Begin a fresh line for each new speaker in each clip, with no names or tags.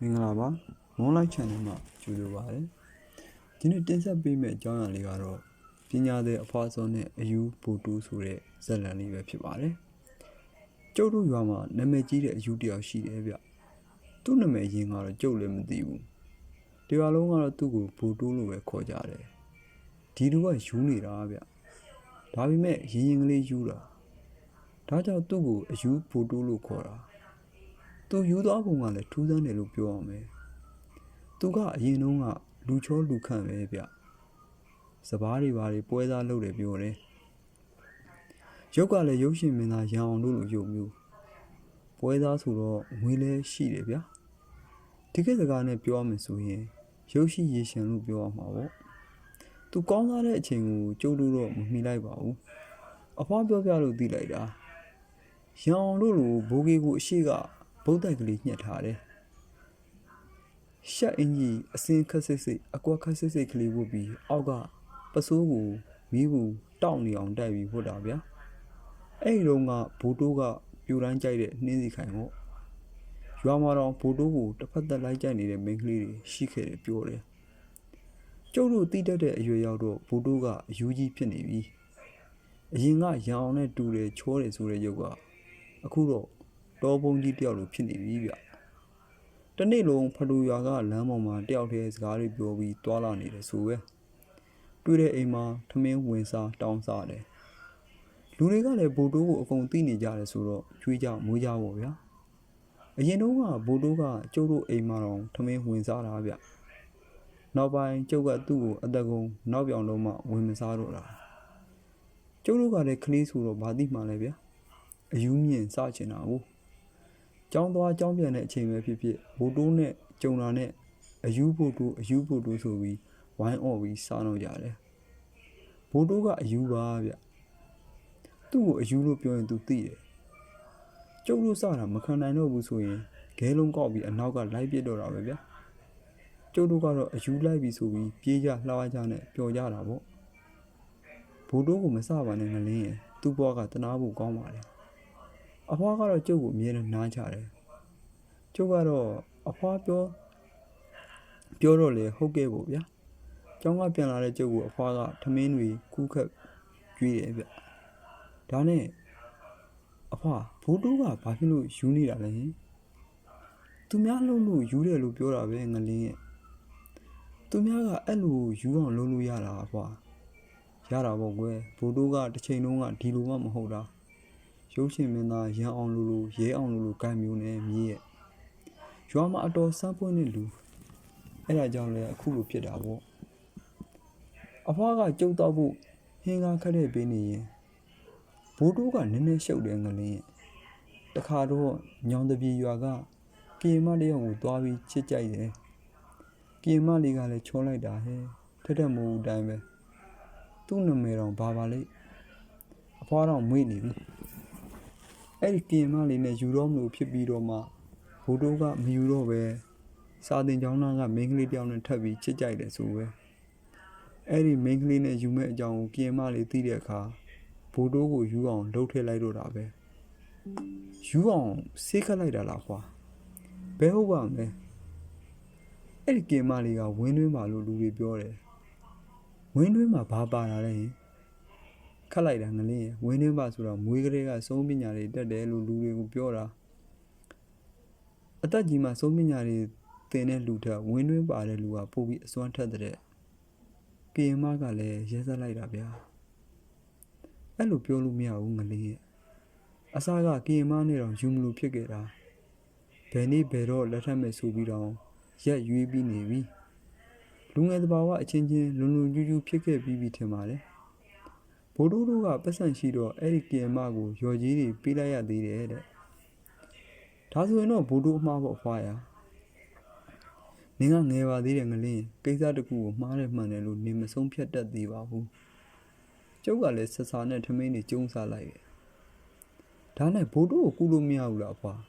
မင်္ဂလာပါမွန်လိုက် channel မှာကြိုဆိုပါရစေဒီနေ့တင်ဆက်ပေးမယ့်အကြောင်းအရာလေးကတော့ပညာသည်အဖွားစောနဲ့အယူဘူတူဆိုတဲ့ဇာတ်လမ်းလေးပဲဖြစ်ပါတယ်ကျုပ်တို့ရွာမှာနာမည်ကြီးတဲ့အယူတစ်ယောက်ရှိတယ်ဗျသူ့နာမည်ရင်းကတော့ကျုပ်လည်းမသိဘူးဒီရွာလုံးကတော့သူ့ကိုဘူတူလို့ပဲခေါ်ကြတယ်ဒီလူကယူနေတာဗျဒါပေမဲ့ရင်းရင်ကလေးယူတာဒါကြောင့်သူ့ကိုအယူဘူတူလို့ခေါ်တာ သူယူသွားပုံကလည်းထူးဆန်းတယ်လို့ပြောအောင်မယ်။သူကအရင်တုန်းကလူချောလူခန့်ပဲဗျ။စပားတွေဘာတွေပွဲစားလုပ်တယ်ပြောတယ်။ရုပ်ကလည်းရုပ်ရှင်မင်းသားရန်အောင်လို့လို့ရုပ်မျိုး။ပွဲစားဆိုတော့ငွေလည်းရှိတယ်ဗျာ။ဒီကိစ္စကားနဲ့ပြောရမယ်ဆိုရင်ရုပ်ရှိရေရှင်လို့ပြောရမှာပေါ့။သူကောင်းစားတဲ့အချိန်ကိုကြိုးလို့တော့မမိလိုက်ပါဘူး။အဖွားပြောပြလို့သိလိုက်တာ။ရန်အောင်လို့လို့ဘိုးကြီးကိုအရှိက ဗုဒ္ဓကလေးညှက်ထားတယ်။ရှက်အင်ကြီးအစင်ခက်စစ်စစ်အကွက်ခက်စစ်စစ်ကလေးဝတ်ပြီးအောက်ကပစိုးကိုမိဘူးတောက်နေအောင်တိုက်ပြီးဝတ်တာဗျာ။အဲ့ဒီတော့ကဘိုးတိုးကပြူတိုင်းကြိုက်တဲ့နှင်းစီခိုင်ပေါ့။ရွာမှာတော့ဘိုးတိုးကိုတစ်ဖက်သက်လိုက်ကြိုက်နေတဲ့မိန်းကလေးတွေရှိခဲ့တယ်ပြောတယ်။ကျုပ်တို့တိတတ်တဲ့အရွယ်ရောက်တော့ဘိုးတိုးကအယူကြီးဖြစ်နေပြီ။အရင်ကရန်အောင်နဲ့တူတယ်ချောတယ်ဆိုတဲ့ရုပ်ကအခုတော့ တောပုံကြီးတယောက်လိုဖြစ်နေပြီဗျတနေ့လုံးဖလူရွာကလမ်းပေါ်မှာတယောက်တည်းစကားတွေပြောပြီးတွာလာနေတယ်ဆိုပဲတွေ့တဲ့အိမ်မှာထမင်းဝင်စားတောင်းစားတယ်လူတွေကလည်းဘိုးတိုးကိုအကုန်သိနေကြတယ်ဆိုတော့ကျွေးကြမွေးကြပေါ့ဗျာအရင်တုန်းကဘိုးတိုးကကျုပ်တို့အိမ်မှာတော့ထမင်းဝင်စားတာဗျနောက်ပိုင်းကျုပ်ကသူ့ကိုအသက်ကုန်နောက်ပြောင်တော့မှဝင်မစားတော့တာကျုပ်တို့ကလည်းကလေးဆိုတော့ဘာသိမှလဲဗျာအယူမြင့်စချင်တာကို ကျောင်းသွားကျောင်းပြန်တဲ့အချိန်ပဲဖြစ်ဖြစ်ဘိုးတိုးနဲ့ကြုံလာနဲ့အယူဘိုးတိုးအယူဘိုးတိုးဆိုပြီးဝိုင်းអော်ပြီးစားတော့ကြတယ်ဘိုးတိုးကအယူပါဗျသူ့ကိုအယူလို့ပြောရင်သူသိတယ်ကျုပ်တို့စတာမခံနိုင်တော့ဘူးဆိုရင်ဂဲလုံးကောက်ပြီးအနောက်ကလိုက်ပစ်တော့တာပဲဗျာကျုပ်တို့ကတော့အယူလိုက်ပြီးဆိုပြီးပြေးကြလှောက်ကြနဲ့ပျော်ကြတာပေါ့ဘိုးတိုးကိုမစပါနဲ့ငလင်းရင်သူ့ဘွားကတနာဖို့ကောင်းပါလေ အဖွားကတော့ကျုပ်ကိုအမြဲတမ်းနားချတယ်ကျုပ်ကတော့အဖွားပြောပြောတော့လေဟုတ်ကဲ့ပေါ့ဗျာကျောင်းကပြန်လာတဲ့ကျုပ်ကိုအဖွားကထမင်းတွေကူးခက်ကြွေးတယ်ဗျဒါနဲ့အဖွားဘိုးတူးကဘာဖြစ်လို့ယူနေတာလဲဟင်သူများလုံးလို့ယူတယ်လို့ပြောတာပဲငလင်းရဲ့သူများကအဲ့လိုယူအောင်လုံးလို့ရတာအဖွားရတာပေါ့ကွယ်ဘိုးတူးကတစ်ချိန်လုံးကဒီလိုမှမဟုတ်တာ ရုပ်ရှင်မင်းသားရန်အောင်လူလူရဲအောင်လူလူကံမျိုးနဲ့မြည်ရဲ့ရွာမှာအတော်စမ်းပွင့်တဲ့လူအဲ့ဒါကြောင့်လည်းအခုလိုဖြစ်တာပေါ့အဖွားကကြုတ်တော့ဖို့ဟင်းကားခက်တဲ့ပေးနေရင်ဘိုးတိုးကနည်းနည်းရှုပ်တယ်ငလင်းရဲ့တခါတော့ညောင်တပြေရွာကကင်မလေးအောင်ကိုသွားပြီးချစ်ကြိုက်တယ်ကင်မလေးကလည်းချောလိုက်တာဟဲ့ထက်ထက်မိုးအတိုင်းပဲသူ့နာမည်တော့ဘာပါလိမ့်အဖွားတော့မွေ့နေပြီ အဲ့ဒီပြင်မလေးနဲ့ယူတော့မလို့ဖြစ်ပြီးတော့မှဘိုးတိုးကမယူတော့ပဲစာတင်ကျောင်းသားကမိန်းကလေးတယောက်နဲ့ထပ်ပြီးချစ်ကြိုက်တယ်ဆိုပဲအဲ့ဒီမိန်းကလေးနဲ့ယူမဲ့အကြောင်းကိုပြင်မလေးသိတဲ့အခါဘိုးတိုးကိုယူအောင်လှုပ်ထည့်လိုက်တော့တာပဲယူအောင်ဆေးခတ်လိုက်တာလားခွာဘယ်ဟုတ်ပါမလဲအဲ့ဒီပြင်မလေးကဝင်းတွင်းပါလို့လူတွေပြောတယ်ဝင်းတွင်းမှာဘာပါတာလဲဟင် ခတ်လိုက်တာငလင်းရဝင်းနှင်းပါဆိုတော့မွေးကလေးကစုံးပညာတွေတက်တယ်လို့လူတွေကိုပြောတာအသက်ကြီးမှစုံးပညာတွေသင်တဲ့လူထက်ဝင်းနှင်းပါတဲ့လူကပို့ပြီးအစွမ်းထက်တဲ့ကင်မကလည်းရဲစက်လိုက်တာဗျာအဲ့လိုပြောလို့မရဘူးငလင်းရအစားကကင်မနဲ့တော့ယူမလို့ဖြစ်ခဲ့တာဘယ်နေ့ဘယ်တော့လက်ထပ်မဲ့ဆိုပြီးတော့ရက်ရွေးပြီးနေပြီလူငယ်တဘာဝအချင်းချင်းလုံလုံကျူးကျူးဖြစ်ခဲ့ပြီးပြီထင်ပါတယ် ဘိုးတို့တို့ကပတ်စံရှိတော့အဲ့ဒီကင်မကိုရော်ကြီးတွေပေးလိုက်ရသေးတယ်တဲ့ဒါဆိုရင်တော့ဘိုးတို့အမှားပေါ့အဖွားရနင်ကငယ်ပါသေးတယ်ငလင်းကိစ္စတစ်ခုကိုမှားတယ်မှန်တယ်လို့နင်မဆုံးဖြတ်တတ်သေးပါဘူးကျုပ်ကလည်းဆဆာနဲ့ထမင်းတွေကျုံစားလိုက်တယ်ဒါနဲ့ဘိုးတို့ကိုကူလို့မရဘူးလားအဖွား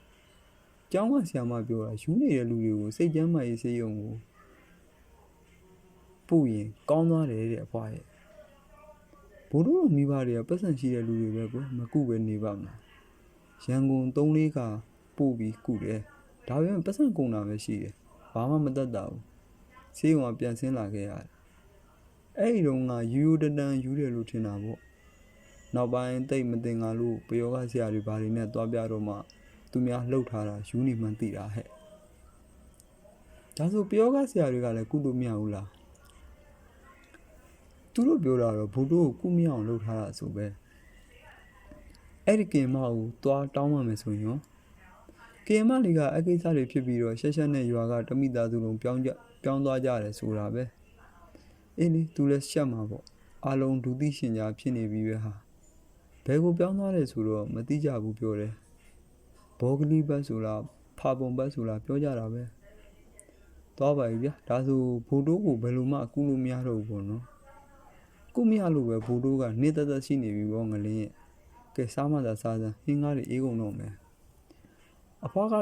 ကျောင်းကဆရာမပြောတာယူနေတဲ့လူတွေကိုစိတ်ကြမ်းမှရေးစေးရုံကိုပူရင်ကောင်းသွားတယ်တဲ့အဖွားရဲ့ ဘိုးတို့မိဘတွေကပတ်စံရှိတဲ့လူတွေပဲကွယ်မကုပဲနေပါမလားရန်ကုန်၃လေးကပို့ပြီးကုတယ်ဒဒါပေမဲ့ပတ်စံကုန်တာပဲရှိတယ်ဘာမှမတတ်တာဘူးဆေးရုံကပြန်ဆင်းလာခဲ့ရတယ်အဲ့ဒီတော့ကယူယူတတန်ယူတယ်လို့ထင်တာပေါ့နောက်ပိုင်းတိတ်မတင်ငါလို့ပယောဂဆရာတွေဘာတွေနဲ့တွားပြတော့မှသူများလှုပ်ထားတာယူနေမှန်းသိတာဟဲ့ဒါဆိုပယောဂဆရာတွေကလည်းကုလို့မရဘူးလား သူတို့ပြောတာတော့ဘုတို့ကိုကုမရအောင်လုပ်ထားတာဆိုပဲအဲ့ဒီကင်မကိုတွားတောင်းမှမယ်ဆိုရင်ရောကင်မလေးကအကိစ္စတွေဖြစ်ပြီးတော့ရှက်ရှက်နဲ့ရွာကတမိသားစုလုံးပြောင်းကြပြောင်းသွားကြတယ်ဆိုတာပဲအေးလေသူလည်းရှက်မှာပေါ့အလုံးဒုတိရှင်ကြားဖြစ်နေပြီပဲဟာဘယ်ကိုပြောင်းသွားတယ်ဆိုတော့မသိကြဘူးပြောတယ်ဘောဂလီဘတ်ဆိုလားဖာပုံဘတ်ဆိုလားပြောကြတာပဲသွားပါပြီဗျာဒါဆိုဘိုးတိုးကိုဘယ်လိုမှကူလို့မရတော့ဘူးပေါ့နော် ကုမရလို့ပဲဘိုးတိုးကနေတသက်ရှိနေပြီပေါ့ငလင်းရဲ့ကဲစားမှသာစားစမ်းဟင်းကားတွေအေးကုန်တော့မယ်အဖွားက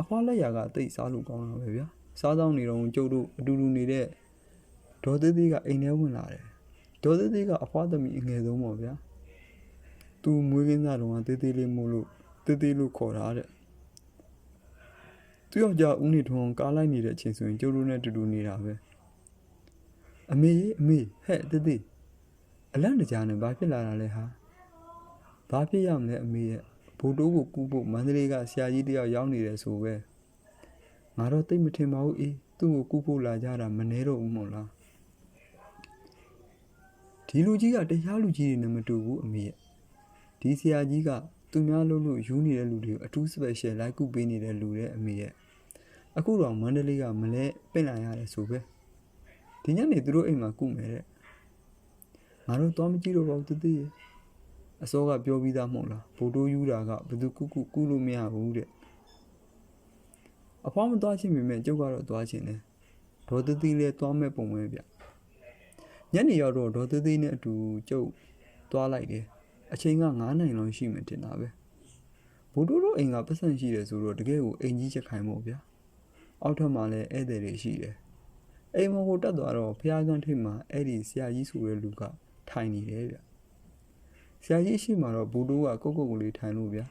အဖွားလက်ရာကတိတ်စားလို့ကောင်းတာပဲဗျာစားဆောင်နေတော့ကျုပ်တို့အတူတူနေတဲ့ဒေါ်သေးသေးကအိမ်ထဲဝင်လာတယ်ဒေါ်သေးသေးကအဖွားသမီးအငယ်ဆုံးပေါ့ဗျာသူမွေးကင်းစားတော့ကသေးသေးလေးမို့လို့သေးသေးလို့ခေါ်တာတဲ့သူယောက်ျားဦးနေထွန်းကားလိုက်နေတဲ့အချိန်ဆိုရင်ကျုပ်တို့နဲ့တူတူနေတာပဲအမေအမေဟဲ့သေးသေး အလန့်တကြားနဲ့ဘာဖြစ်လာတာလဲဟာဘာဖြစ်ရမလဲအမေရဲ့ဘိုးတိုးကိုကူးဖို့မန္တလေးကဆရာကြီးတယောက်ရောက်နေတယ်ဆိုပဲငါတော့တိတ်မထင်ပါဘူးအေးသူ့ကိုကူးဖို့လာကြတာမနှဲတော့ဘူးမို့လားဒီလူကြီးကတရားလူကြီးတွေနဲ့မတူဘူးအမေရဲ့ဒီဆရာကြီးကသူများလို့လို့ယူနေတဲ့လူတွေကိုအထူး special လိုက်ကူပေးနေတဲ့လူတဲ့အမေရဲ့အခုတော့မန္တလေးကမလဲပင့်လာရတယ်ဆိုပဲဒီညနေသူတို့အိမ်မှာကုမယ်တဲ့ ငါတို့သွားမကြည့်တော့ပါဘူးတတိယအစောကပြောပြီးသားမဟုတ်လားဗိုလ်တိုးယူတာကဘယ်သူကုကုကုလို့မရဘူးတဲ့အဖွားမသွားချင်းပေမဲ့ကျုပ်ကတော့သွားချင်းတယ်ဒေါ်တတိလည်းသွားမဲ့ပုံပဲဗျညနေရောက်တော့ဒေါ်တတိနဲ့အတူကျုပ်သွားလိုက်တယ်အချိန်က9နိုင်လောက်ရှိမှတင်တာပဲဘိုးတို့တို့အိမ်ကပတ်စံရှိတယ်ဆိုတော့တကယ်ကိုအိမ်ကြီးချက်ခိုင်းမို့ဗျာအောက်ထပ်မှာလည်းဧည့်သည်တွေရှိတယ်အိမ်မကိုတက်သွားတော့ဖះကန်းထိပ်မှာအဲ့ဒီဆရာကြီးဆိုတဲ့လူက ထိုင်နေတယ်ဗျဆရာကြီးရှိမှတော့ဘိုးတို့ကကုတ်ကုတ်ကလေးထိုင်လို့ဗျာ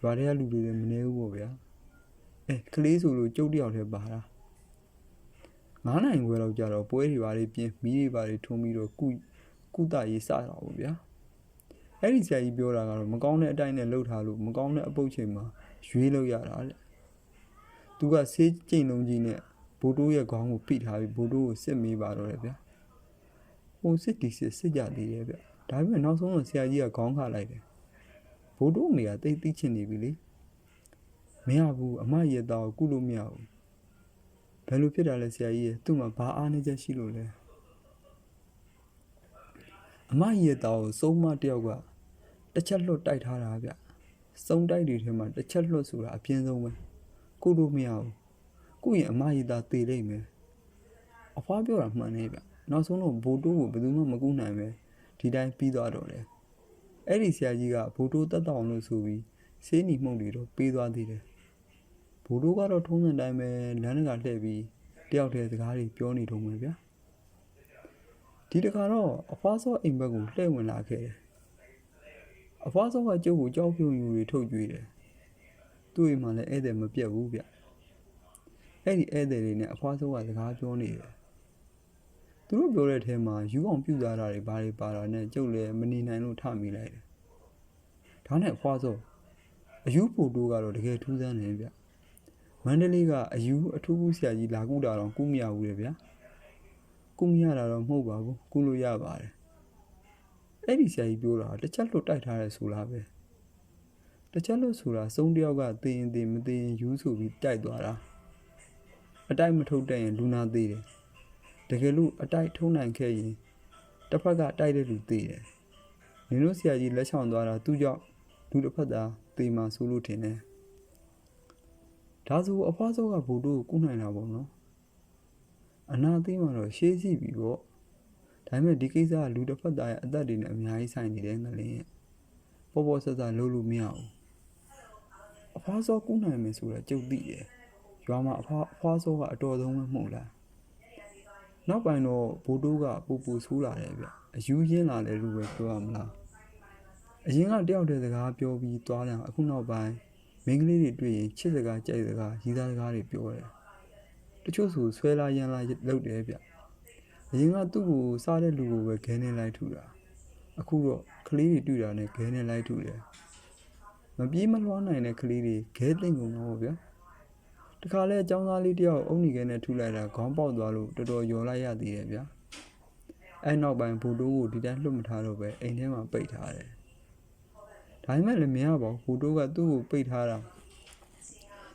ရွာထဲကလူတွေလည်းမနေဘူးပေါ့ဗျာအဲကလေးဆိုလို့ကျုပ်တယောက်တည်းပါတာ9နိုင်ခွဲလောက်ကြာတော့ပွဲတွေပါတွေပြင်းမီးတွေပါတွေထုံးပြီးတော့ကုကုတရေးစတာပေါ့ဗျာအဲ့ဒီဆရာကြီးပြောတာကတော့မကောင်းတဲ့အတိုင်းနဲ့လှုပ်ထားလို့မကောင်းတဲ့အပုတ်ချိန်မှာရွေးလို့ရတာလေသူကဆေးကျိန်လုံးကြီးနဲ့ဘိုးတိုးရဲ့ခေါင်းကိုဖိထားပြီးဘိုးတိုးကိုစစ်မေးပါတော့တယ်ဗျာ ဟိုစစ်တီစစ်စစ်ကြသေးတယ်ဗျဒါပေမဲ့နောက်ဆုံးတော့ဆရာကြီးကခေါင်းခလိုက်တယ်ဘိုးတိုးမေကတိတ်သိချင်နေပြီလေမရဘူးအမရဲ့သားကိုကုလို့မရဘူးဘယ်လိုဖြစ်တာလဲဆရာကြီးရဲ့သူ့မှာဘာအားနည်းချက်ရှိလို့လဲအမရဲ့သားကိုစုံမတယောက်ကတစ်ချက်လွတ်တိုက်ထားတာဗျစုံတိုက်တွေထဲမှာတစ်ချက်လွတ်ဆိုတာအပြင်းဆုံးပဲကုလို့မရဘူးကုရင်အမရဲ့သားသေလိမ့်မယ်အဖွားပြောတာမှန်နေဗျ နောက်ဆုံးတော့ဘိုးတိုးကိုဘယ်သူမှမကူနိုင်ပဲဒီတိုင်းပြီးသွားတော့တယ်အဲ့ဒီဆရာကြီးကဘိုးတိုးတက်တောင်လို့ဆိုပြီးဆေးနီမှုန့်တွေတော့ပေးသွားသေးတယ်ဘိုးတိုးကတော့ထုံးစံတိုင်းပဲလမ်းတကာလှည့်ပြီးတယောက်တည်းစကားတွေပြောနေတော့မယ်ဗျာဒီတခါတော့အဖွားစောအိမ်ဘက်ကိုလှည့်ဝင်လာခဲ့တယ်အဖွားစောကကျုပ်ကိုကြောက်ဖြူယူတွေထုတ်ကြွေးတယ်သူ့အိမ်မှာလည်းဧည့်သည်မပြတ်ဘူးဗျအဲ့ဒီဧည့်သည်တွေနဲ့အဖွားစောကစကားပြောနေတယ် သူတို့ပြောတဲ့အထဲမှာယူအောင်ပြုစားတာတွေဘာတွေပါတာနဲ့ကျုပ်လည်းမနေနိုင်လို့ထမိလိုက်တယ်ဒါနဲ့အဖွားစောအယူပိုတိုးကတော့တကယ်ထူးဆန်းတယ်ဗျမန္တလေးကအယူအထူးကူဆရာကြီးလာကူတာတော့ကူမရဘူးလေဗျာကူမရတာတော့မဟုတ်ပါဘူးကူလို့ရပါတယ်အဲ့ဒီဆရာကြီးပြောတာတစ်ချက်လွတ်တိုက်ထားတယ်ဆိုလားပဲတစ်ချက်လွတ်ဆိုတာစုံတယောက်ကသေရင်သေမသေရင်ယူဆိုပြီးတိုက်သွားတာအတိုက်မထုတ်တဲ့ရင်လူနာသေးတယ် တကယ်လို့အတိုက်ထုံးနိုင်ခဲ့ရင်တစ်ဖက်ကတိုက်တဲ့လူသေးတယ်နင်တို့ဆရာကြီးလက်ချောင်သွားတာသူ့ကြောင့်လူတစ်ဖက်သာသေမှဆိုလို့ထင်တယ်ဒါဆိုအဖွားစောကဘို့တို့ကုနိုင်တာပေါ့နော်အနာသိမှတော့ရှေးစီပြီပေါ့ဒါပေမဲ့ဒီကိစ္စကလူတစ်ဖက်သားရဲ့အသက်တွေနဲ့အများကြီးဆိုင်နေတယ်ငလင်းရဲ့ပေါ်ပေါ်ဆဆလုပ်လို့မရဘူးအဖွားစောကုနိုင်မယ်ဆိုတာကြုတ်သိတယ်ရွာမှာအဖွားအဖွားစောကအတော်ဆုံးပဲမှုလား နောက်ပိုင်းတော့ဘိုးတိုးကပူပူဆိုးလာတယ်ဗျအယူရင်းလာတယ်လို့ပဲပြောရမလားအရင်ကတယောက်တည်းစကားပြောပြီးသွားတယ်အခုနောက်ပိုင်းမိန်းကလေးတွေတွေ့ရင်ချစ်စကားကြိုက်စကားရီးသားစကားတွေပြောတယ်တချို့ဆိုဆွဲလာရန်လာလုပ်တယ်ဗျအရင်ကသူ့ကိုစားတဲ့လူကိုပဲခဲနေလိုက်ထူတာအခုတော့ကလေးတွေတွေ့တာနဲ့ခဲနေလိုက်ထူတယ်မပြေးမလွှားနိုင်တဲ့ကလေးတွေခဲသိမ့်ကုန်တော့ဗျာ တခါလဲအကြောင်းသားလေးတယောက်အုံနီခဲနဲ့ထူလိုက်တာခေါင်းပေါက်သွားလို့တော်တော်ယော်လိုက်ရသေးတယ်ဗျာအဲ့နောက်ပိုင်းဘူတိုးကိုဒီတိုင်းလွတ်မထားတော့ပဲအိမ်ထဲမှာပိတ်ထားတယ်ဒါပေမဲ့လည်းမရပါဘူးဘူတိုးကသူ့ကိုပိတ်ထားတာ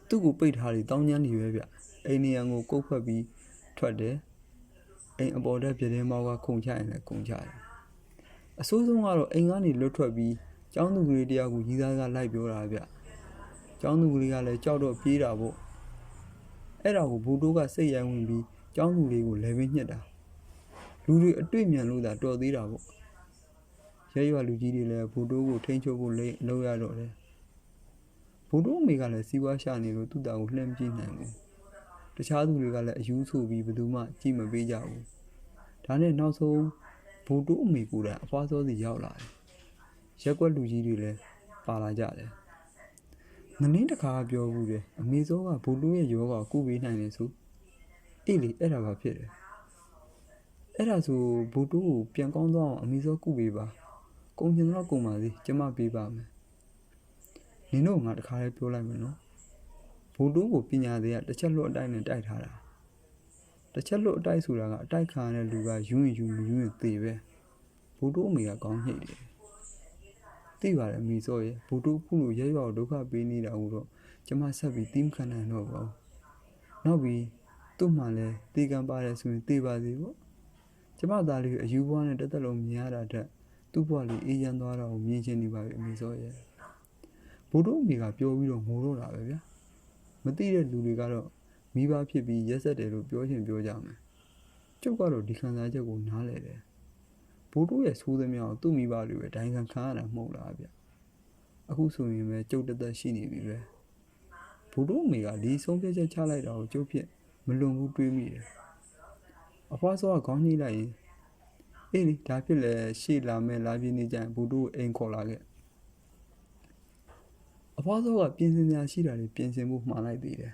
သူ့ကိုပိတ်ထားတယ်တောင်းကျမ်းနေပဲဗျအိမ်နေရန်ကိုကုတ်ဖက်ပြီးထွက်တယ်အိမ်အပေါ်တက်ပြတင်းမောက်ကခုန်ချရင်လည်းခုန်ချတယ်အဆိုးဆုံးကတော့အိမ်ကနေလွတ်ထွက်ပြီးကျောင်းသူကလေးတယောက်ကိုရီးသားကလိုက်ပြောတာဗျကျောင်းသူကလေးကလည်းကြောက်တော့ပြေးတာပေါ့ အဲ့ဒါကိုဘူတိုးကစိတ်ရိုင်းဝင်ပြီးကျောင်းသူလေးကိုလဲပင်းညှက်တာလူတွေအတွေ့မြန်လို့သာတော်သေးတာပေါ့ရဲရွာလူကြီးတွေလည်းဘူတိုးကိုထိန်းချုပ်ဖို့လိမ့်လုပ်ရတော့တယ်ဘူတိုးအမေကလည်းစီးပွားရှာနေလို့သူ့တာကိုလှမ်းမကြည့်နိုင်ဘူးတခြားသူတွေကလည်းအယူဆိုပြီးဘယ်သူမှကြည့်မပေးကြဘူးဒါနဲ့နောက်ဆုံးဘူတိုးအမေကိုယ်တိုင်အဖွားစောစီရောက်လာတယ်ရက်ကွက်လူကြီးတွေလည်းပါလာကြတယ် မင်းင်းတခါပြောဘူးတယ်အမေစောကဘူတိုးရဲ့ယောဂကိုကုပေးနိုင်တယ်ဆိုအေးလေအဲ့ဒါပါဖြစ်တယ်အဲ့ဒါဆိုဘူတိုးကိုပြန်ကောင်းသွားအောင်အမေစောကုပေးပါကုန်ကျင်တော့ကုန်ပါစေကျမပေးပါမယ်နင်တို့ငါတခါလေးပြောလိုက်မယ်နော်ဘိုးတိုးကိုပညာသေးကတစ်ချက်လွတ်အတိုက်နဲ့တိုက်ထားတာတစ်ချက်လွတ်အတိုက်ဆိုတာကအတိုက်ခံရတဲ့လူကယူရင်ယူမယူရင်သေပဲဘိုးတိုးအမေကကောင်းညှိတယ် သိပါတယ်မိစောရဲ့ဘိုးတိုးခုလိုရဲရွာကိုဒုက္ခပေးနေတာကိုတော့ကျမဆက်ပြီးတီးမခံနိုင်တော့ပါဘူးနောက်ပြီးသူ့မှလည်းတေကံပါတယ်ဆိုရင်တေပါစေပေါ့ကျမသားလေးကိုအယူဘွားနဲ့တက်တက်လုံးမြင်ရတာတက်သူ့ဘဝလေးအေးရန်သွားတာကိုမြင်ချင်နေပါပြီအမေစောရဲ့ဘိုးတို့အမေကပြောပြီးတော့ငိုတော့တာပဲဗျာမသိတဲ့လူတွေကတော့မိဘဖြစ်ပြီးရက်ဆက်တယ်လို့ပြောချင်ပြောကြမယ်ကျုပ်ကတော့ဒီခံစားချက်ကိုနားလဲတယ် ဘိုးတို့ရဲ့ဆိုးသမျှကိုသူ့မိဘတွေပဲဒိုင်းခံခံရတာမဟုတ်လားဗျအခုဆိုရင်ပဲကျုပ်တက်တက်ရှိနေပြီပဲဘိုးတို့အမေကဒီဆုံးဖြတ်ချက်ချလိုက်တာကိုကျုပ်ဖြစ်မလွန်ဘူးတွေးမိတယ်အဖွားစောကခေါင်းညှိလိုက်ရင်အေးလေဒါဖြစ်လဲရှေ့လာမဲ့လာပြင်းနေကြရင်ဘူတို့အိမ်ခေါ်လာခဲ့အဖွားစောကပြင်ဆင်များရှိတာတွေပြင်ဆင်ဖို့မှားလိုက်သေးတယ်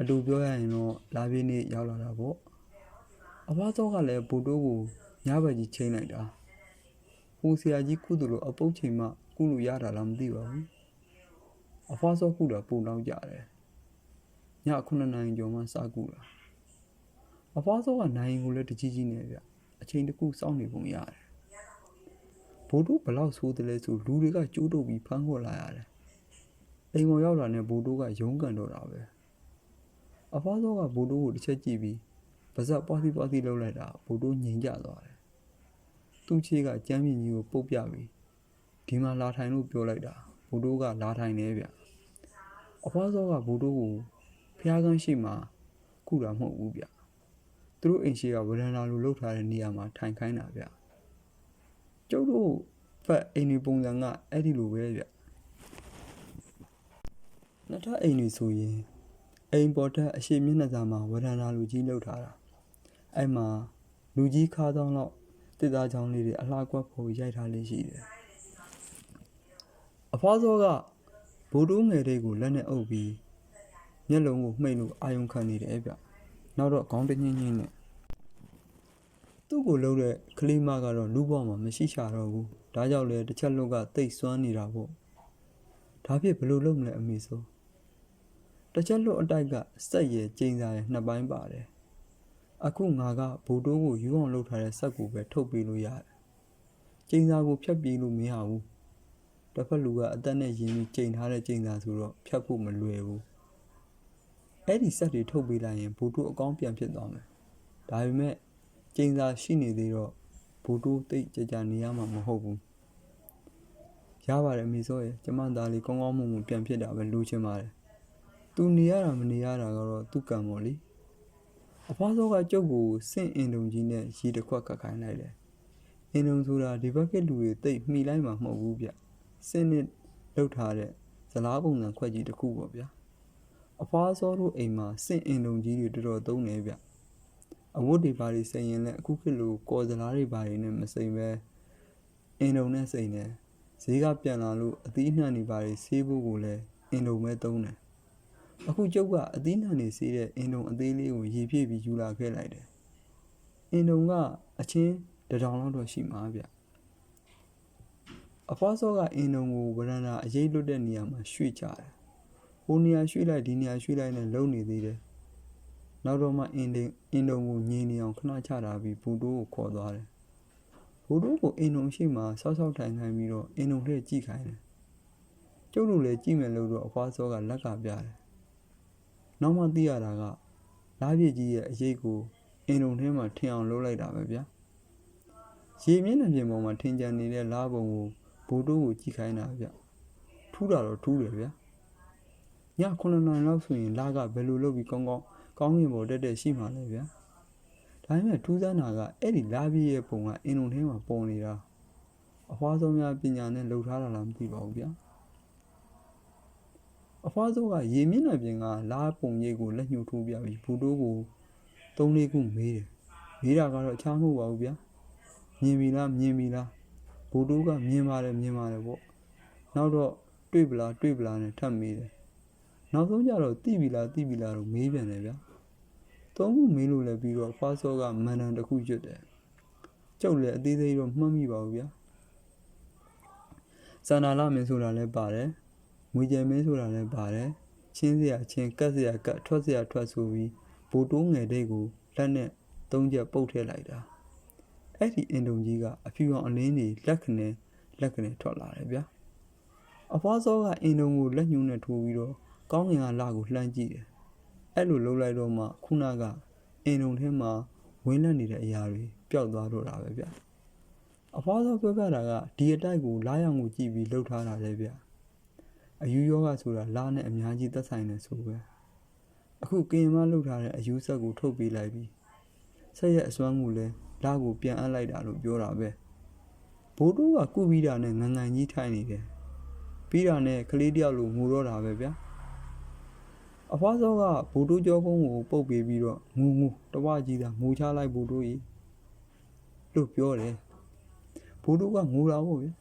အတူပြောရရင်တော့လာပြင်းနေရောက်လာတာပေါ့အဖွားစောကလည်းဘူတို့ကို ညဘက်ကြီးချိန်လိုက်တာဟိုဆရာကြီးကုသလိုအပုတ်ချိန်မှကုလို့ရတာလားမသိပါဘူးအဖွားစောကုတာပုံတော့ကြတယ်ည9နာရီကျော်မှစကုတာအဖွားစောကနိုင်ကိုလည်းတကြီးကြီးနေဗျအချိန်တစ်ခုစောင့်နေပုံရတယ်ဘိုးတို့ဘလောက်ဆိုးတယ်လဲဆိုလူတွေကကျိုးတုပ်ပြီးဖမ်းခေါ်လာရတယ်အိမ်ပေါ်ရောက်လာတဲ့ဘိုးတို့ကရုန်းကန်တော့တာပဲအဖွားစောကဘိုးတို့ကိုတစ်ချက်ကြည့်ပြီးပါဇက်ပွားစီပွားစီလှုပ်လိုက်တာဘိုးတို့ငြိမ်ကြသွားတယ် သူ့ချေကကြမ်းမြင့်ကြီးကိုပုတ်ပြပြီးဒီမှာလာထိုင်လို့ပြောလိုက်တာဘိုးတို့ကလာထိုင်နေဗျအဖွားစောကဘိုးတို့ကိုဖျားကန်းရှိမှကုတာမဟုတ်ဘူးဗျသူတို့အိမ်ရှိကဝရန်လာလိုလှုပ်ထားတဲ့နေရာမှာထိုင်ခိုင်းတာဗျကျုပ်တို့ဖက်အိမ်ဒီပုံစံကအဲ့ဒီလိုပဲဗျနှစ်ထပ်အိမ်တွေဆိုရင်အိမ်ပေါ်ထက်အရှိမျက်နှာစာမှာဝရန်လာလူကြီးလှုပ်ထားတာအဲ့မှာလူကြီးခါးဆောင်တော့ တစ်သားချောင်းလေးတွေအလှကွက်ဖို့ရိုက်ထားလေးရှိတယ်အဖွားစောကဘိုးတိုးငယ်လေးကိုလက်နဲ့အုပ်ပြီးမျက်လုံးကိုမှိတ်လို့အာယုံခံနေတယ်ဗျနောက်တော့ခေါင်းတညင်းညင်းနဲ့သူ့ကိုလှုပ်တဲ့ကလေးမကတော့လူ့ဘဝမှာမရှိချတော့ဘူးဒါကြောင့်လေတစ်ချက်လုံးကတိတ်ဆွမ်းနေတာပေါ့ဒါဖြစ်ဘယ်လိုလုပ်မလဲအမေဆိုတစ်ချက်လုံးအတိုက်ကစက်ရည်ကျင်းစားရဲ့နှစ်ပိုင်းပါတယ် အခုငါကဘူတိုးကိုယူအောင်လှုပ်ထားတဲ့စက်ကိုပဲထုတ်ပေးလို့ရတယ်ကျင်းစားကိုဖြတ်ပြေးလို့မရဘူးတစ်ဖက်လူကအသက်နဲ့ရင်းပြီးကျိန်ထားတဲ့ကျင်းစားဆိုတော့ဖြတ်ဖို့မလွယ်ဘူးအဲ့ဒီဆက်တွေထုတ်ပေးလိုက်ရင်ဘူတူအကောင်းပြန်ဖြစ်သွားမယ်။ဒါပေမဲ့ကျင်းစာရှိနေသေးတော့ဘူတူတိတ်ကြကြနေရမှာမဟုတ်ဘူး။ရပါတယ်မေစောရဲ့ကျမသားလေးကောင်းကောင်းမွန်မွန်ပြန်ဖြစ်တာပဲလိုချင်ပါတယ်။ तू နေရတာမနေရတာကတော့သူ့ကံပေါ့လေ။ အဖွားစောကကျုပ်ကိုစင့်အင်တုံကြီးနဲ့ရေတစ်ခွက်ခတ်ခိုင်းလိုက်တယ်။အင်တုံဆိုတာဒီဘက်ကလူတွေတိတ်မှီလိုက်မှာမဟုတ်ဘူးဗျ။စင့်နဲ့လှုပ်ထားတဲ့ဇလားပုံစံခွက်ကြီးတစ်ခုပေါ့ဗျာ။အဖွားစောတို့အိမ်မှာစင့်အင်တုံကြီးတွေတော်တော်သုံးနေဗျအဝတ်တွေဘာတွေစိန်ရင်လည်းအခုခေတ်လိုကော်စလားတွေဘာတွေနဲ့မစိန်ပဲအင်တုံနဲ့စိန်တယ်ဈေးကပြန်လာလို့အသီးအနှံတွေဘာတွေဆေးဖို့ကိုလည်းအင်တုံပဲသုံးတယ် အခုကျုပ်ကအသီးနှံနေစေးတဲ့အင်တုံအသေးလေးကိုရေပြည့်ပြီးယူလာခဲ့လိုက်တယ်အင်တုံကအချင်းတစ်ထောင်လောက်တော့ရှိမှာဗျအဖွားစောကအင်တုံကိုဗရန်ဒါအရေးလွတ်တဲ့နေရာမှာရွှေ့ကြတယ်ဟိုနေရာရွှေ့လိုက်ဒီနေရာရွှေ့လိုက်နဲ့လုံနေသေးတယ်နောက်တော့မှအင်တင်အင်တုံကိုငြင်းနေအောင်ခဏချတာပြီးဘူတိုးကိုခေါ်သွားတယ်ဘူတိုးကိုအင်တုံရှိမှဆောက်ဆောက်ထိုင်ခိုင်းပြီးတော့အင်တုံထဲကြည့်ခိုင်းတယ်ကျုပ်တို့လည်းကြည့်မယ်လို့တော့အဖွားစောကလက်ကပြတယ် နောက်မှသိရတာကလားပြည့်ကြီးရဲ့အရေးကိုအင်တုံထဲမှာထင်အောင်လုပ်လိုက်တာပဲဗျာရေမျက်နှာပြင်ပေါ်မှာထင်ကြံနေတဲ့လားပုံကိုဘူတိုးကိုကြည့်ခိုင်းတာဗျထူးတာတော့ထူးတယ်ဗျာည9နာရီလောက်ဆိုရင်လားကဘယ်လိုလုပ်ပြီးကောင်းကောင်းကောင်းကင်ပေါ်တက်တက်ရှိမှလဲဗျာဒါပေမဲ့ထူးဆန်းတာကအဲ့ဒီလားပြည့်ရဲ့ပုံကအင်တုံထဲမှာပေါ်နေတာအဖွားဆုံးများပညာနဲ့လှုပ်ထားတာလားမသိပါဘူးဗျာ အဖွားဆုံးကရေမျက်နှာပြင်ကလားပုံရိပ်ကိုလက်ညှိုးထိုးပြပြီးဘူတိုးကိုသုံးလေးခုမေးတယ်မေးတာကတော့အခြားမဟုတ်ပါဘူးဗျာမြင်ပြီလားမြင်ပြီလားဘူတိုးကမြင်ပါတယ်မြင်ပါတယ်ပေါ့နောက်တော့တွေ့ပလားတွေ့ပလားနဲ့ထပ်မေးတယ်နောက်ဆုံးကြတော့တိပြီလားတိပြီလားတော့မေးပြန်တယ်ဗျာသုံးခုမေးလို့လည်းပြီးတော့ဖွားစောကမန်တန်တစ်ခုကျွတ်တယ်ကျုပ်လည်းအသေးသေးတော့မှတ်မိပါဘူးဗျာစန္ဒာလမင်းဆိုတာလည်းပါတယ် ငွေကြဲမင်းဆိုတာလည်းပါတယ်ချင်းစရာချင်းကတ်စရာကတ်ထွက်စရာထွက်ဆိုပြီးဘူတိုးငယ်တဲ့ကိုလက်နဲ့သုံးချက်ပုတ်ထည့်လိုက်တာအဲ့ဒီအင်တုံကြီးကအဖြူအောင်အလင်းတွေလက်ခနဲ့လက်ခနဲ့ထွက်လာတယ်ဗျာအဖွားစောကအင်တုံကိုလက်ညှိုးနဲ့ထိုးပြီးတော့ကောင်းငင်ကလာကိုလှမ်းကြည့်တယ်အဲ့လိုလှုပ်လိုက်တော့မှခုနကအင်တုံထဲမှာဝင်းလက်နေတဲ့အရာတွေပျောက်သွားတော့တာပဲဗျအဖွားစောပြောပြတာကဒီအတိုက်ကိုလားရောင်ကိုကြည့်ပြီးလှုပ်ထားတာလေဗျ အယူယောဂဆိုတာလားနဲ့အများကြီးသက်ဆိုင်တယ်ဆိုပဲအခုကင်မလှုပ်ထားတဲ့အယူဆက်ကိုထုတ်ပေးလိုက်ပြီးဆက်ရဲ့အစွမ်းကိုလည်းလားကိုပြန်အပ်လိုက်တာလို့ပြောတာပဲဘိုးတို့ကကုပြီးတာနဲ့ငငန်ကြီးထိုင်နေတယ်ပြီးတာနဲ့ကလေးတယောက်လိုငိုတော့တာပဲဗျာအဖွားစောကဘိုးတို့ကြောကုန်းကိုပုတ်ပေးပြီးတော့ငူငူတဝကြီးတာငိုချလိုက်ဘိုးတို့ကြီးလို့ပြောတယ်ဘိုးတို့ကငိုတာပေါ့ဗျာ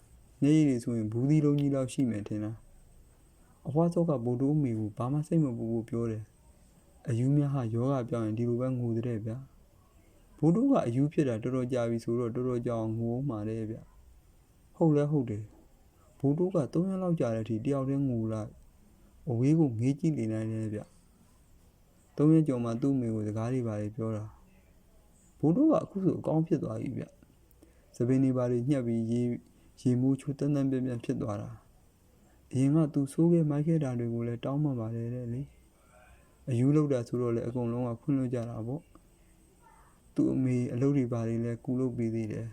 မျက်ရည်တွေဆိုရင်ဘူးသီးလုံးကြီးလောက်ရှိမယ်ထင်လား အဖွားစောကဘိုးတို့အမေကိုဘာမှစိတ်မပူဘူးပြောတယ်အယူများဟာယောဂပြောင်းရင်ဒီလိုပဲငိုတဲ့ဗျာဘိုးတို့ကအယူဖြစ်တာတော်တော်ကြာပြီဆိုတော့တော်တော်ကြာအောင်ငိုမှတယ်ဗျဟုတ်လဲဟုတ်တယ်ဘိုးတို့က3ရက်လောက်ကြာတဲ့အထိတယောက်တည်းငိုလိုက်အဝေးကိုငေးကြည့်နေနိုင်တယ်ဗျ3ရက်ကျော်မှသူ့အမေကိုစကားတွေပါလေပြောတာဘိုးတို့ကအခုဆိုအကောင်းဖြစ်သွားပြီဗျသပင်းတွေပါလေညှက်ပြီးရေရေမိုးချိုးတန်းတန်းပြန့်ပြန့်ဖြစ်သွားတာ အရင်ကသူဆိုးခဲ့မိုက်ခဲ့တာတွေကိုလည်းတောင်းပန်ပါတယ်လေအယူလောက်တာဆိုတော့လေအကုန်လုံးကခွင့်လွှတ်ကြတာပေါ့သူ့အမေအလုပ်တွေပါတယ်လဲကူလုပ်ပေးသေးတယ်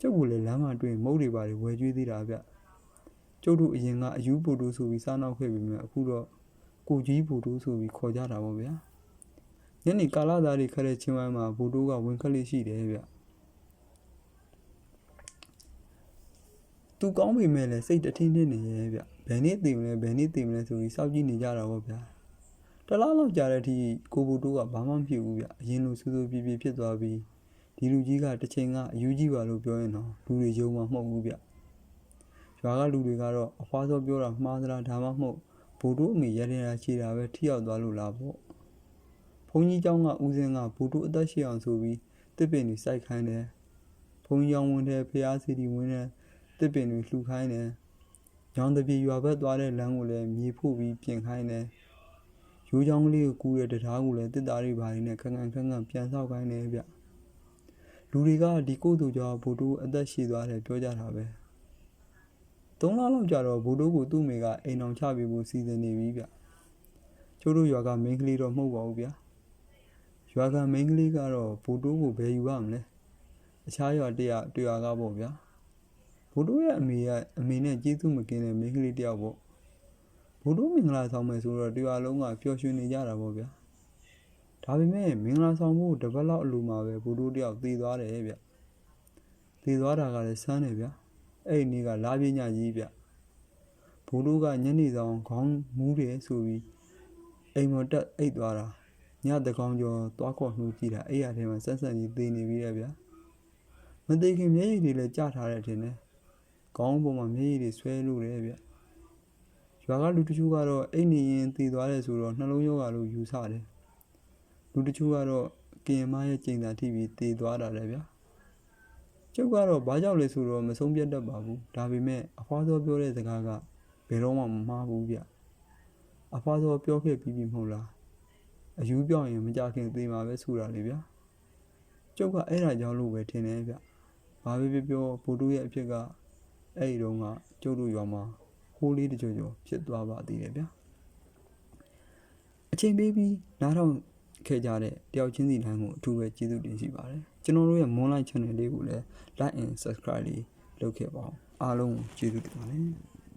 ကျုပ်ကလည်းလမ်းမှာတွေ့မုတ်တွေပါတယ်ဝယ်ကျွေးသေးတာဗျကျုပ်တို့အရင်ကအယူပိုတိုးဆိုပြီးစားနောက်ခဲ့ပြီမြအခုတော့ကိုကြီးပိုတိုးဆိုပြီးခေါ်ကြတာပေါ့ဗျာညနေကာလာသားတွေခက်တဲ့ချင်းဝိုင်းမှာဘိုတိုးကဝင်ခက်လေးရှိတယ်ဗျ သူကောင်းပေမဲ့လည်းစိတ်တထင်းထင်းနေရဲ့ဗျဘယ်နေ့တည်မလဲဘယ်နေ့တည်မလဲဆိုပြီးစောင့်ကြည့်နေကြတာပေါ့ဗျာတလားလောက်ကြာတဲ့အထိကိုဘူတိုးကဘာမှမဖြစ်ဘူးဗျအရင်လိုစူးစူးပြေးပြေးဖြစ်သွားပြီးဒီလူကြီးကတစ်ချိန်ကအယူကြီးပါလို့ပြောရင်တော့လူတွေယုံမှာမဟုတ်ဘူးဗျရွာကလူတွေကတော့အဖွားစောပြောတာမှားသလားဒါမှမဟုတ်ဘူတိုးအမေရရင်ရာချီတာပဲထိရောက်သွားလို့လားပေါ့ဘုန်းကြီးเจ้าကဦးစင်းကဘူတိုးအသက်ရှိအောင်ဆိုပြီးတစ်ပင်တွေစိုက်ခိုင်းတယ်ဘုန်းကြီးအောင်ဝင်တဲ့ဖျားစီတီဝင်တဲ့ တစ်ပင်တွေလှူခိုင်းတယ်ညောင်တပြေရွာဘက်သွားတဲ့လမ်းကိုလည်းမြေဖို့ပြီးပြင်ခိုင်းတယ်ရိုးချောင်းကလေးကိုကူးတဲ့တရားကိုလည်းတစ်သားတွေဘာတွေနဲ့ခန်းခန်းခန်းခန်းပြန်ဆောက်ခိုင်းတယ်ဗျလူတွေကဒီကိုသူကြောင့်ဘူတိုးအသက်ရှည်သွားတယ်ပြောကြတာပဲသုံးလလောက်ကြာတော့ဘူတိုးကိုသူ့မိကအိမ်အောင်ချပေးဖို့စီစဉ်နေပြီဗျကျိုးတို့ရွာကမိန်းကလေးတော့မဟုတ်ပါဘူးဗျာရွာကမိန်းကလေးကတော့ဘူတိုးကိုဘယ်ယူရမလဲအခြားရွာတရတွေ့ရွာကပေါ့ဗျာ ဘူတိုးရဲ့အမေကအမေနဲ့ကျေးဇူးမကင်းတဲ့မိန်းကလေးတယောက်ပေါ့ဘူတိုးမင်္ဂလာဆောင်မယ်ဆိုတော့တရွာလုံးကပျော်ရွှင်နေကြတာပေါ့ဗျာဒါပေမဲ့မင်္ဂလာဆောင်ဖို့တပတ်လောက်အလိုမှာပဲဘူတိုးတယောက်သေသွားတယ်ဗျသေသွားတာကလည်းဆန်းတယ်ဗျာအဲ့ဒီနေ့ကလာပြညကြီးဗျဘူတိုးကညနေဆောင်ခေါင်းမူးတယ်ဆိုပြီးအိမ်မတက်အိတ်သွားတာညတကောင်ကျော်သွားခေါ်နှူးကြည့်တာအဲ့ရထဲမှာဆက်ဆက်ကြီးသေနေပြီလေဗျာမသေးခင်မျက်ရည်တွေလည်းကျထားတဲ့အထင်နဲ့ ခေါင်းပေါ်မှာမျက်ရည်တွေဆွဲလို့တယ်ဗျရွာကလူတချို့ကတော့အိတ်နေရင်တည်သွားတယ်ဆိုတော့နှလုံးရောဂါလို့ယူဆတယ်လူတချို့ကတော့ကင်မရဲ့ကျိန်သာထိပြီးတည်သွားတာလေဗျာကျုပ်ကတော့ဘာကြောင့်လဲဆိုတော့မဆုံးပြတ်တတ်ပါဘူးဒါပေမဲ့အဖွားစောပြောတဲ့စကားကဘယ်တော့မှမမှားဘူးဗျအဖွားစောပြောခဲ့ပြီးပြီမဟုတ်လားအယူပြောင်းရင်မကြခင်သေမှာပဲဆိုတာလေဗျာကျုပ်ကအဲ့ဒါကြောင့်လို့ပဲထင်တယ်ဗျဘာပဲပြောပြောဘိုးတို့ရဲ့အဖြစ်က အဲ့ဒီတော့ကကျုပ်တို့ရွာမှာဟိုးလေးတကြောကြောဖြစ်သွားပါသေးတယ်ဗျာအချိန်ပေးပြီးနားထောင်ခဲ့ကြတဲ့တယောက်ချင်းစီတိုင်းကိုအထူးပဲကျေးဇူးတင်ရှိပါတယ်ကျွန်တော်တို့ရဲ့ Moonlight Channel လေးကိုလည်း like and subscribe လေးလုပ်ခဲ့ပါအောင်အားလုံးကိုကျေးဇူးတင်ပါတယ်